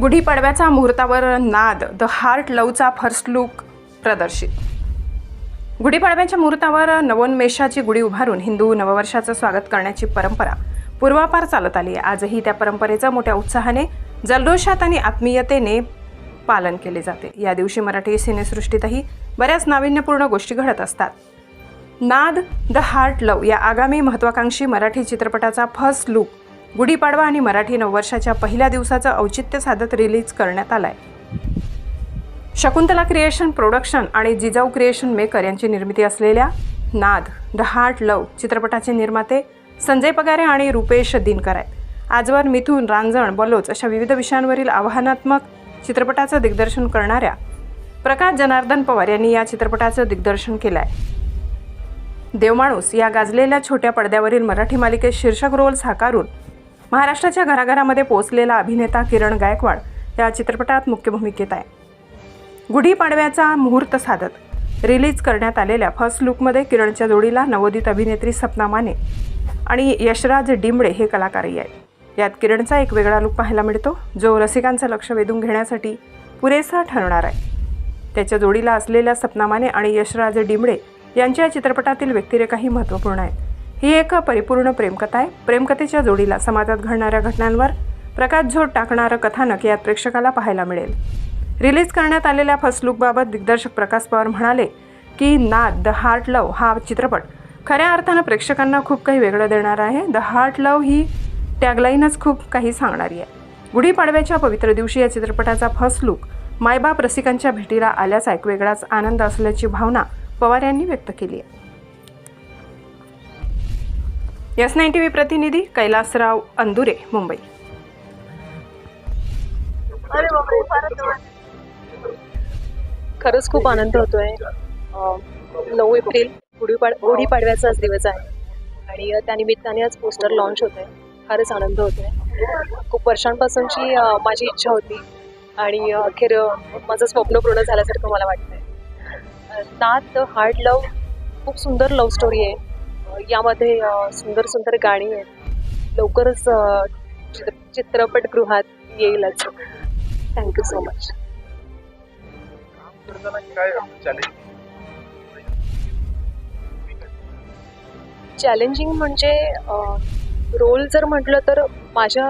गुढीपाडव्याचा मुहूर्तावर Naad the heart लवचा फर्स्ट लुक प्रदर्शित. गुढीपाडव्याच्या मुहूर्तावर नवोन्मेषाची गुढी उभारून हिंदू नववर्षाचं स्वागत करण्याची परंपरा पूर्वापार चालत आली आहे. आजही त्या परंपरेचं मोठ्या उत्साहाने जल्लोषात आणि आत्मीयतेने पालन केले जाते. या दिवशी मराठी सिनेसृष्टीतही बऱ्याच नाविन्यपूर्ण गोष्टी घडत असतात. नाद द हार्ट लव या आगामी महत्त्वाकांक्षी मराठी चित्रपटाचा फर्स्ट लुक गुढीपाडवा आणि मराठी नववर्षाच्या पहिल्या दिवसाचं औचित्य साधत रिलीज करण्यात आलाय. शकुंतला क्रिएशन प्रोडक्शन आणि जिजाऊ क्रिएशन मेकर यांची निर्मिती असलेल्या नाद द हार्ट लव चित्रपटाचे निर्माते संजय पगारे आणि रुपेश दिनकर आहेत. आजवर मिथून रांजण बलोच अशा विविध विषयांवरील आव्हानात्मक चित्रपटाचं दिग्दर्शन करणाऱ्या प्रकाश जनार्दन पवार यांनी या चित्रपटाचं दिग्दर्शन केलं आहे देवमाणूस या गाजलेल्या छोट्या पडद्यावरील मराठी मालिकेत शीर्षक रोल साकारून महाराष्ट्राच्या घराघरामध्ये पोचलेला अभिनेता किरण गायकवाड या चित्रपटात मुख्य भूमिकेत आहे. गुढीपाडव्याचा मुहूर्त साधत रिलीज करण्यात आलेल्या फर्स्ट लुकमध्ये किरणच्या जोडीला नवोदित अभिनेत्री सपना माने आणि यशराज डिंबळे हे कलाकारही आहेत. यात किरणचा एक वेगळा लुक पाहायला मिळतो जो रसिकांचं लक्ष वेधून घेण्यासाठी पुरेसा ठरणार आहे. त्याच्या जोडीला असलेल्या सपना माने आणि यशराज डिंबळे यांच्या या चित्रपटातील व्यक्तिरेखाही महत्त्वपूर्ण आहेत. ही एक परिपूर्ण प्रेमकथा आहे. प्रेमकथेच्या जोडीला समाजात घडणाऱ्या घटनांवर प्रकाशझोत टाकणारं कथानक यात प्रेक्षकाला पाहायला मिळेल. रिलीज करण्यात आलेल्या फर्स्ट लुकबाबत दिग्दर्शक प्रकाश पवार म्हणाले की नाद द हार्ट लव हा चित्रपट खऱ्या अर्थानं प्रेक्षकांना खूप काही वेगळं देणार आहे. द हार्ट लव ही टॅगलाईनच खूप काही सांगणारी आहे. गुढीपाडव्याच्या पवित्र दिवशी या चित्रपटाचा फर्स्ट लुक मायबाप रसिकांच्या भेटीला आल्याचा एक वेगळाच आनंद असल्याची भावना पवार यांनी व्यक्त केली आहे. एस नाईन टी व्ही प्रतिनिधी कैलासराव अंदुरे मुंबई. खरंच खूप आनंद होतोय. नऊ एप्रिल गुढीपाड गुढीपाडव्याचाच दिवस आहे. आणि त्यानिमित्ताने आज पोस्टर लॉन्च होत आहे फारच आनंद होतोय. खूप वर्षांपासूनची माझी इच्छा होती. आणि अखेर माझं स्वप्न पूर्ण झाल्यासारखं मला वाटतंय. आहे नात हार्ड लव खूप सुंदर लव्ह स्टोरी आहे. यामध्ये सुंदर सुंदर गाणी आहेत. लवकरच चित्र चित्रपटगृहात येईलच thank you so much challenging म्हणजे रोल जर म्हटलं तर माझ्या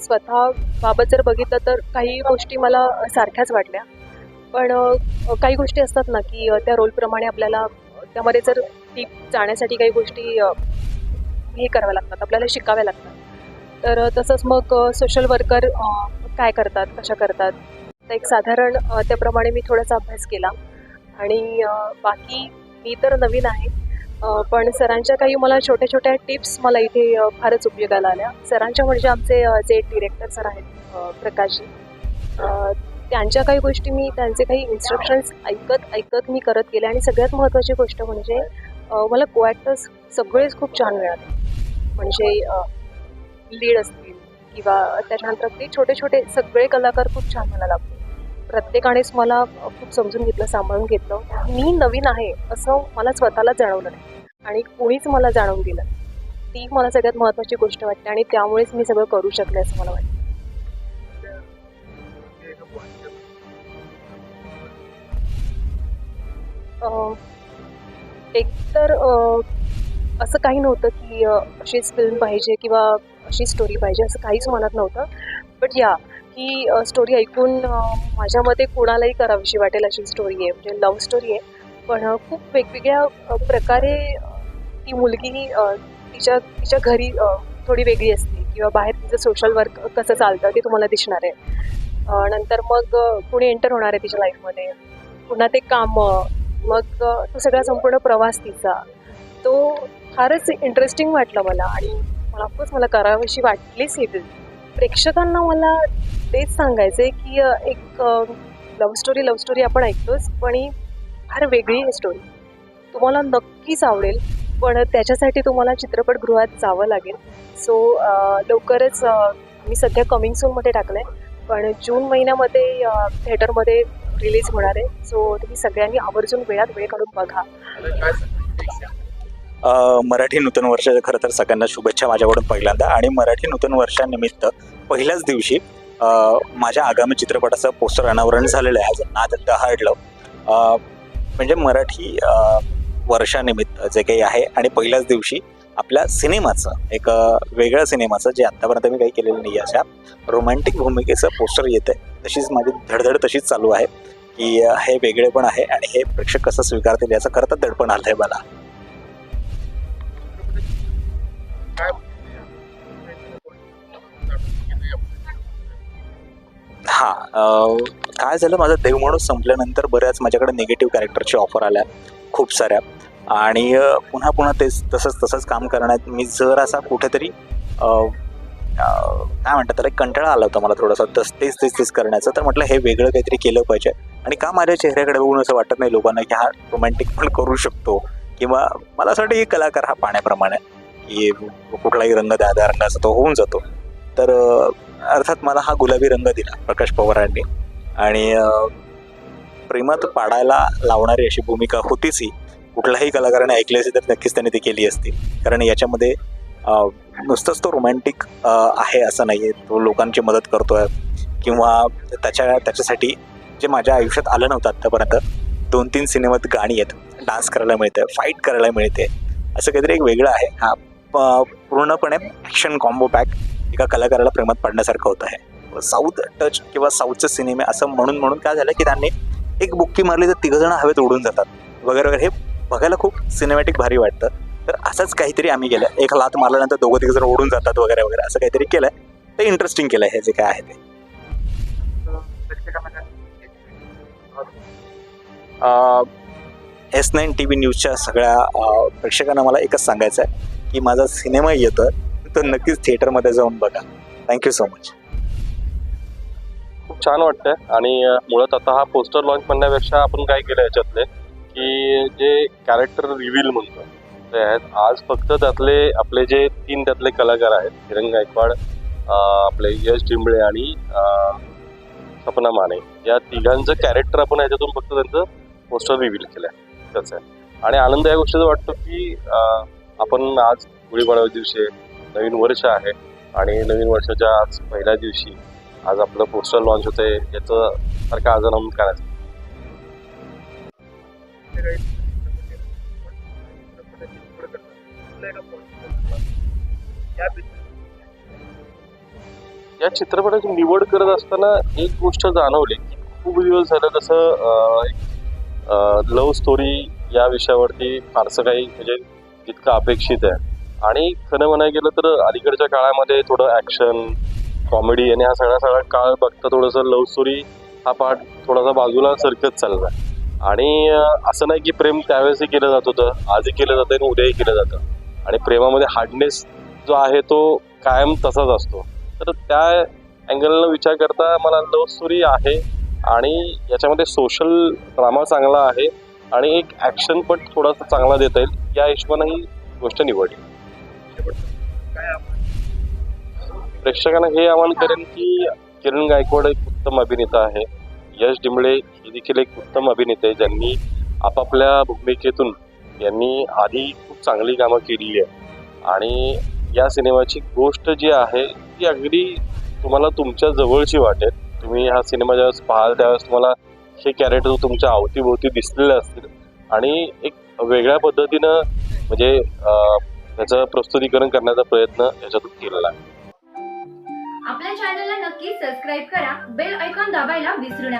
स्वतःबाबत जर बघितलं तर काही गोष्टी मला सारख्याच वाटल्या. पण काही गोष्टी असतात ना की त्या रोलप्रमाणे आपल्याला त्यामध्ये जर ती जाण्यासाठी काही गोष्टी हे कराव्या लागतात आपल्याला शिकाव्या लागतात. तर तसंच मग सोशल वर्कर काय करतात कशा करतात? तर एक साधारण त्याप्रमाणे मी थोडासा अभ्यास केला. आणि बाकी मी तर नवीन आहे पण सरांच्या काही मला छोट्या छोट्या टिप्स मला इथे फारच उपयोगाला आल्या. सरांच्या म्हणजे आमचे जे डिरेक्टर सर आहेत प्रकाशजी त्यांच्या काही गोष्टी मी त्यांचे काही इन्स्ट्रक्शन्स ऐकत ऐकत मी करत गेले. आणि सगळ्यात महत्त्वाची गोष्ट म्हणजे मला को ॲक्टर्स सगळेच खूप छान मिळाले. म्हणजे लीड असतील किंवा त्याच्यानंतर ते छोटे छोटे सगळे कलाकार खूप छान मला लागले. प्रत्येकानेच मला खूप समजून घेतलं सांभाळून घेतलं. मी नवीन आहे असं मला स्वतःला जाणवलं नाही आणि कुणीच मला जाणवून दिलं ती मला सगळ्यात महत्त्वाची गोष्ट वाटते आणि त्यामुळेच मी सगळं करू शकले असं मला वाटतं. एकतर असं काही नव्हतं की अशीच फिल्म पाहिजे किंवा अशी स्टोरी पाहिजे असं काहीच मनात नव्हतं. बट या ही स्टोरी ऐकून माझ्या मते कोणालाही करावीशी वाटेल अशी स्टोरी आहे. म्हणजे लव्ह स्टोरी आहे. पण खूप वेगवेगळ्या प्रकारे ती मुलगी तिच्या तिच्या घरी थोडी वेगळी असते. किंवा बाहेर तिचं सोशल वर्क कसं चालतं ते तुम्हाला दिसणार आहे. नंतर मग कुणी एंटर होणार आहे तिच्या लाईफमध्ये पुन्हा ते कामं मग तो सगळा संपूर्ण प्रवास तिचा. तो फारच इंटरेस्टिंग वाटलं मला आणि मला ऑफकोर्स मला करावीशी वाटलीच ही प्रेक्षकांना मला तेच सांगायचं आहे की एक लव्ह स्टोरी लव्ह स्टोरी आपण ऐकतोच पण ही फार वेगळी आहे स्टोरी तुम्हाला नक्कीच आवडेल पण त्याच्यासाठी तुम्हाला चित्रपटगृहात जावं लागेल. सो लवकरच मी सध्या कमिंग सूनमध्ये टाकलं आहे पण जून महिन्यामध्ये थिएटरमध्ये रिलीज होणार आहे. सो तुम्ही सगळ्यांनी आवर्जून वेळात वेळ काढून बघा. मराठी नूतन वर्षाच्या खरं तर सगळ्यांना शुभेच्छा माझ्याकडून पहिल्यांदा. आणि मराठी नूतन वर्षानिमित्त पहिल्याच दिवशी माझ्या आगामी चित्रपटाचं पोस्टर अनावरण झालेलं आहे. आज नाद दहाडलं. अ, म्हणजे मराठी वर्षानिमित्त जे काही आहे. आणि पहिल्याच दिवशी आपल्या सिनेमाचं एक वेगळं वेगळ्या सिनेमाचं जे आत्तापर्यंत मी काही केलेलं नाही अशा रोमॅन्टिक भूमिकेचं पोस्टर येतं आहे तशीच माझी धडधड तशीच चालू आहे की हे वेगळे पण आहे आणि हे प्रेक्षक कसं स्वीकारतील याचं खरं तर दडपण आलं आहे मला. हां काय झालं? माझं देव माणूस संपल्यानंतर बऱ्याच माझ्याकडे निगेटिव्ह कॅरेक्टरची ऑफर आल्या खूप साऱ्या. आणि पुन्हा पुन्हा तेच तसंच तसंच काम करण्यात मी जर असा कुठेतरी काय म्हणतात त्याला एक कंटाळा आला होता मला थोडासा तस तेच तेच तेच करण्याचं. तर म्हटलं हे वेगळं काहीतरी केलं पाहिजे. आणि का माझ्या चेहऱ्याकडे बघून असं वाटत नाही लोकांना की हा रोमॅन्टिक पण करू शकतो. किंवा मला असं वाटतं की कलाकार हा पाण्याप्रमाणे की कुठलाही रंग द्या त्या रंगाचा तो होऊन जातो. तर अर्थात मला हा गुलाबी रंग दिला प्रकाश पवारांनी. आणि प्रेमात पाडायला लावणारी अशी भूमिका होतीच ही. कुठल्याही कलाकाराने ऐकले असती तर नक्कीच त्यांनी ती केली असती. कारण याच्यामध्ये नुसतंच तो रोमॅन्टिक आहे असं नाही आहे तो लोकांची मदत करतोय. किंवा त्याच्या त्याच्यासाठी जे माझ्या आयुष्यात आलं नव्हतं आत्तापर्यंत दोन तीन सिनेमात गाणी आहेत. डान्स करायला मिळते फाईट करायला मिळते असं काहीतरी एक वेगळं आहे. हा प- पूर्णपणे ॲक्शन कॉम्बो पॅक एका कलाकाराला प्रेमात पाडण्यासारखं होत आहे. साऊथ टच किंवा साऊथचे सिनेमे असं म्हणून म्हणून काय झालं की त्यांनी एक बुक्की मारली तर तिघंजणं हवेत उडून जातात. वगैरे वगैरे हे बघायला खूप सिनेमॅटिक भारी वाटतं. तर असंच काहीतरी आम्ही केलं एक लात मारल्यानंतर दोघं तिघजण ओढून जातात वगैरे वगैरे असं काहीतरी केलं ते इंटरेस्टिंग केलं हे जे काय आहे ते. एस नाईन टी व्ही न्यूजच्या सगळ्या प्रेक्षकांना मला एकच सांगायचं आहे की माझा सिनेमा येतो तर नक्कीच थिएटरमध्ये जाऊन बघा. थँक्यू सो मच खूप छान वाटतंय. आणि मुळात आता हा पोस्टर लॉन्च म्हणण्यापेक्षा आपण काय केलं याच्यातले? की जे कॅरेक्टर रिव्हील म्हणतो ते आहेत. आज फक्त त्यातले आपले जे तीन त्यातले कलाकार आहेत हिरंग गायकवाड आपले यश डिंबळे आणि सपना माने या तिघांचं कॅरेक्टर आपण याच्यातून फक्त त्यांचं पोस्टर रिव्हील केलं आहे त्याचं आहे. आणि आनंद या गोष्टीचा वाटतो की आपण आज गुढीपाडव्या दिवशी नवीन वर्ष आहे आणि नवीन वर्षाच्या आज पहिल्या दिवशी आज आपलं पोस्टर लॉन्च होतंय याचं सारखं आज आनंद करायचं. या चित्रपटाची निवड करत असताना एक गोष्ट जाणवली की खूप दिवस झालं तसं लव्ह स्टोरी या विषयावरती फारसं काही म्हणजे जितकं अपेक्षित आहे. आणि खरं म्हणायला गेलं तर अलीकडच्या काळामध्ये थोडं ॲक्शन कॉमेडी आणि हा सगळा सगळा काळ बघता थोडंसं लव्ह स्टोरी हा पार्ट थोडासा बाजूला सरकत आहे आणि असं नाही की प्रेम त्यावेळेसही केलं जात होतं आजही केलं जातं आणि उद्याही केलं जातं. आणि प्रेमामध्ये हार्डनेस जो आहे तो कायम तसाच असतो. तर त्या अँगलनं विचार करता मला लव्ह स्टोरी आहे आणि याच्यामध्ये सोशल ड्रामा चांगला आहे आणि एक ॲक्शन पण थोडासा चांगला देता येईल. या हिशोबानं ही गोष्ट निवडली. प्रेक्षकांना हे आवाहन करेन की किरण गायकवाड एक उत्तम अभिनेता आहे. यश डिमळे हे देखील एक उत्तम अभिनेते आहे, ज्यांनी आपापल्या भूमिकेतून यांनी आधी खूप चांगली कामं केलेली आहे. आणि या सिनेमाची गोष्ट जी आहे ती अगदी तुम्हाला तुमच्या जवळची वाटेल. तुम्ही हा सिनेमा ज्यावेळेस पाहाल त्यावेळेस तुम्हाला हे कॅरेक्टर तुमच्या अवतीभोवती दिसलेले असतील. आणि एक वेगळ्या पद्धतीनं म्हणजे त्याचं प्रस्तुतीकरण करण्याचा प्रयत्न याच्यातून केलेला आहे. आपल्या चॅनलला नक्की सबस्क्राईब करा बेल ऐकॉन दाबायला विसरू नका.